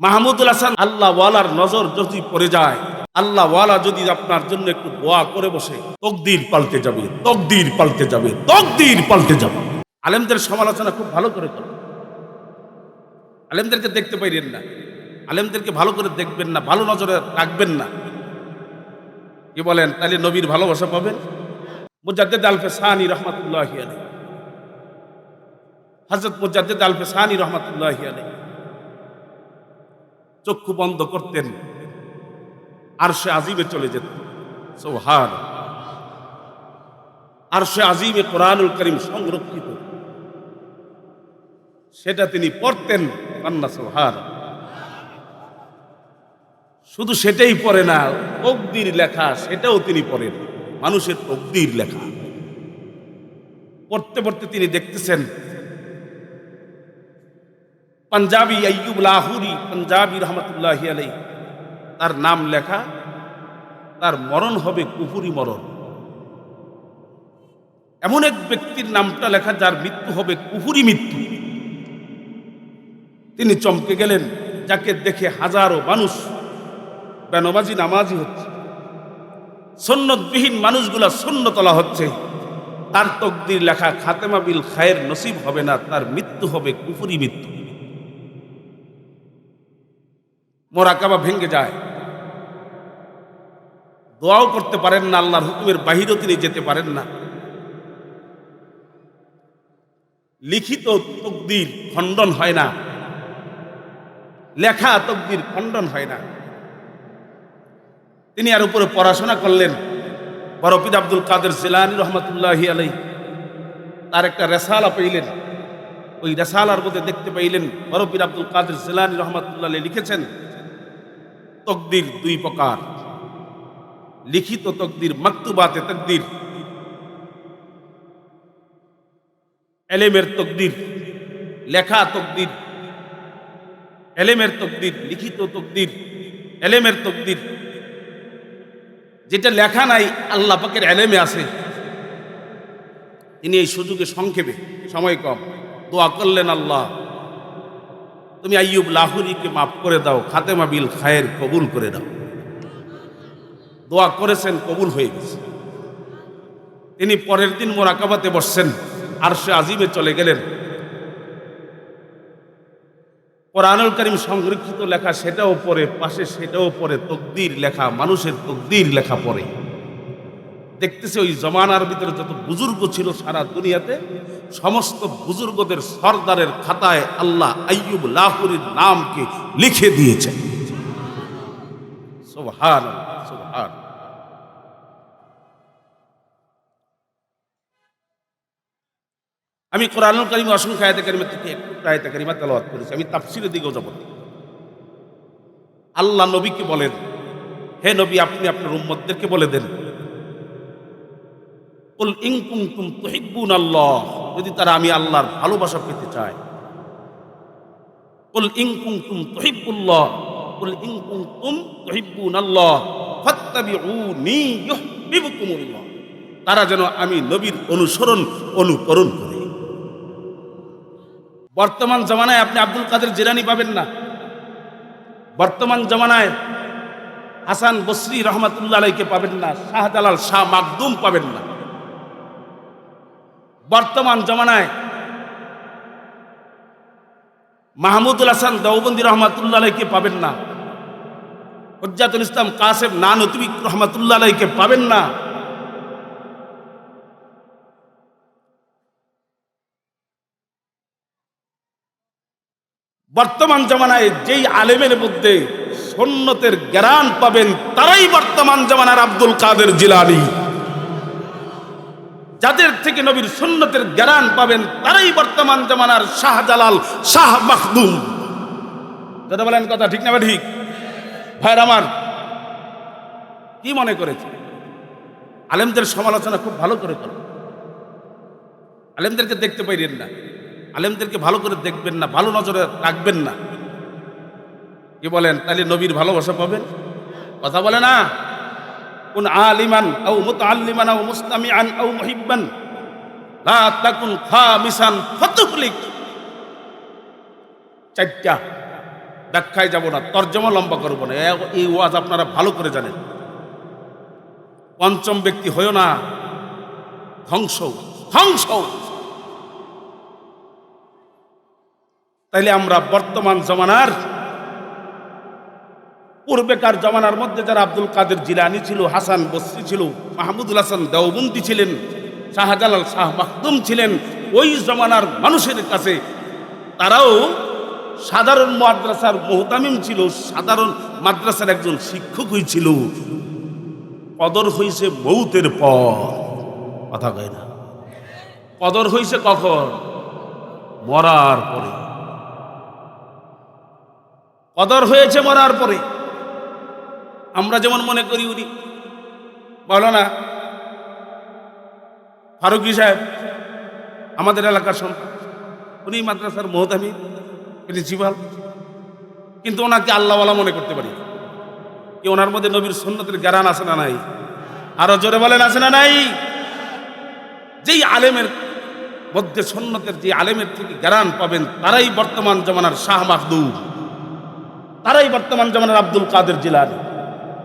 মাহমুদুল হাসান, আল্লাহ ওয়ালার নজর যদি পড়ে যায়, আল্লাহ ওয়ালা যদি আপনার জন্য একটু দোয়া করে বসে, তকদির পাল্টে যাবে, তকদির পাল্টে যাবে, তকদির পাল্টে যাবে। আলেমদের সমালোচনা খুব ভালো করে করে। আলেমদেরকে দেখতে পাইলেন না। আলেমদেরকে ভালো করে দেখবেন না, ভালো নজরে রাখবেন না। কি বলেন? তাহলে নবীর ভালোবাসা পাবেন? মুজাদ্দেদ আলফে সানি রহমতুল্লাহ আলী হজরত মুজাদ্দেদ আলফে সানি রহমতুল্লাহ আলী চক্ষু বন্ধ করতেন। আর সে আজিমে চলে যেত। সৌহার আর সে আজিমে কোরআনুল করিম সংরক্ষিত। সেটা তিনি পড়তেন। কান্না সৌহার শুধু সেটাই পড়ে না, তকদির লেখা সেটাও তিনি পড়েন। মানুষের তকদির লেখা। পড়তে পড়তে তিনি দেখতেছেন পাঞ্জাবি আইয়ুব লাহুরি, পাঞ্জাবি রহমতুল্লাহ আলাই তার নাম লেখা, তার মরণ হবে কুপুরি মরণ। এমন এক ব্যক্তির নামটা লেখা, যার মৃত্যু হবে কুপুরি মৃত্যু। তিনি চমকে গেলেন, যাকে দেখে হাজারো মানুষ বেনবাজি নামাজি হচ্ছে। সন্ন্যতবিহীন মানুষগুলা সন্ন্যতলা হচ্ছে। তার তকদির লেখা, খাতেমা বিল খায়ের নসিব হবে না, তার মৃত্যু হবে কুপুরি মৃত্যু। মোরাকাবা ভেঙ্গে যায়। দোয়াও করতে পারেন না, আল্লাহর হুকুমের বাহিরেও তিনি যেতে পারেন না। লিখিত তকদির খণ্ডন হয় না। লেখা তকদির খণ্ডন হয় না। তিনি আর উপরে পড়াশোনা করলেন। বরফিদ আব্দুল কাদের জিলানি রহমতুল্লাহ আলাই তার একটা রেসালা পাইলেন। ওই রেসালার মধ্যে দেখতে পাইলেন বরফির আব্দুল কাদের জিলানি রহমতুল্লাহ লিখেছেন তকদির দুই প্রকার। লিখিত তকদির, মাকতুবাতে তকদির। এলেমের তকদির, লেখা তকদির। এলেমের তকদির, লিখিত তকদির। এলেমের তকদির। যেটা লেখা নাই, আল্লাহ পাকের এলেমে আছে। তিনি এই সুযোগে সংক্ষেপে, সময় কম। দোয়া করলেন আল্লাহ। তুমি আইয়ুব লাহুরিকে মাফ করে দাও খাতেমা বিল খায়ের কবুল করে দাও। দোয়া করেছেন, কবুল হয়ে গেছে। তিনি পরের দিন মোরাকাবাতে বসছেন আর সে আজিমে চলে গেলেন। কোরআনুল করিম সংরক্ষিত লেখা সেটাও পরে পাশে সেটাও পরে তকদির লেখা, মানুষের তকদির লেখা পড়ে। দেখতেছে ওই জমানার ভিতরে যত বুজুর্গ ছিল সারা দুনিয়াতে, সমস্ত বুজুর্গদের সর্দারের খাতায় আল্লাহ আইয়ুব লাহুরির নামকে লিখে দিয়েছেন আমি কোরআনুল করিম অসংখ্য আয়তে থেকে কারিমা করেছি, আমি তাফসিরের দিকেও যাব আল্লাহ নবীকে বলেন, হে নবী আপনি আপনার উম্মতদেরকে বলে দেন কুল কুনতুম তুহিব্বুন আল্লাহ। যদি তারা আমি আল্লাহর ভালোবাসা পেতে চায়। কুল কুনতুম তুহিব্বুল্লাহ। কুল কুনতুম তুহিব্বুন আল্লাহ। ফাত্তাবিউনি তারা যেন আমি নবীর অনুসরণ, অনুকরণ করে। বর্তমান জামানায় আপনি আব্দুল কাদের জিলানি পাবেন না। বর্তমান জমানায় হাসান বসরি রহমাতুল্লাহ আলাইকে পাবেন না। শাহজালাল শাহ মাকদুম পাবেন না। বর্তমান জমানায় মাহমুদুল হাসান দেওবন্দি রহমাতুল্লাহ আলাইকে পাবেন না। হজ্জাতুল ইসলাম কাসেম নানতুবিক রহমাতুল্লাহ আলাইকে পাবেন না। বর্তমান জমানায় যেই আলেমের মধ্যে সন্ন্যতের জ্ঞান পাবেন, তারাই বর্তমান জমানার আব্দুল কাদের জিলানি। যাদের থেকে নবীর সুন্নতের জ্ঞান পাবেন, তারাই বর্তমান জমানার শাহজালাল, শাহ মাহদুম দাদা বলেন কথা, ঠিক না ঠিক ভাইর আমার, কি মনে করেছে? আলেমদের সমালোচনা খুব ভালো করে করে। আলেমদেরকে দেখতে পাইলেন না। আলেমদেরকে ভালো করে দেখবেন না, ভালো নজরে রাখবেন না। কি বলেন? তাহলে নবীর ভালোবাসা পাবেন? কথা বলে না? কোন আলিমান আও মুতাআল্লিমান আও মুস্তামিআন আও মুহিব্বান। লা তাকুন খামিসান ফাতুহলিক চারটা ব্যাখ্যায় যাব না, তর্জমা লম্বা করব না। এই ওয়াজ আপনারা ভালো করে জানেন। পঞ্চম ব্যক্তি হয়েও না, ধ্বংস ধ্বংস। তাইলে আমরা বর্তমান জমানার পূর্বেকার জমানার মধ্যে যারা আব্দুল কাদের জিলানি ছিল, হাসান বসরি ছিল, মাহমুদুল হাসান দেওবন্দি ছিলেন, শাহজালাল শাহ মাহদুম ছিলেন, ওই জমানার মানুষের কাছে তারাও সাধারণ মাদ্রাসার মোহতামিম ছিল, সাধারণ মাদ্রাসার একজন শিক্ষক হয়েছিল কদর হয়েছে মৌতের পর। কথা কয় না। কদর হইছে কখন? মরার পরে। কদর হয়েছে মরার পরে। আমরা যেমন মনে করি উনি। বলো না। ফারুকি সাহেব, আমাদের এলাকার সন্তান উনি মাদ্রাসার মহতামি প্রিন্সিপাল কিন্তু ওনাকে আল্লাহওয়ালা মনে করতে পারি। কি ওনার মধ্যে নবীর সন্ন্যতের জ্ঞান আছে না নাই? আরও জোরে বলেন, আছে না নাই? যেই আলেমের মধ্যে সন্ন্যতের যে আলেমের থেকে জ্ঞান পাবেন, তারাই বর্তমান জমানার শাহ মাহদুব তারাই বর্তমান জমানার আব্দুল কাদের জিলানি।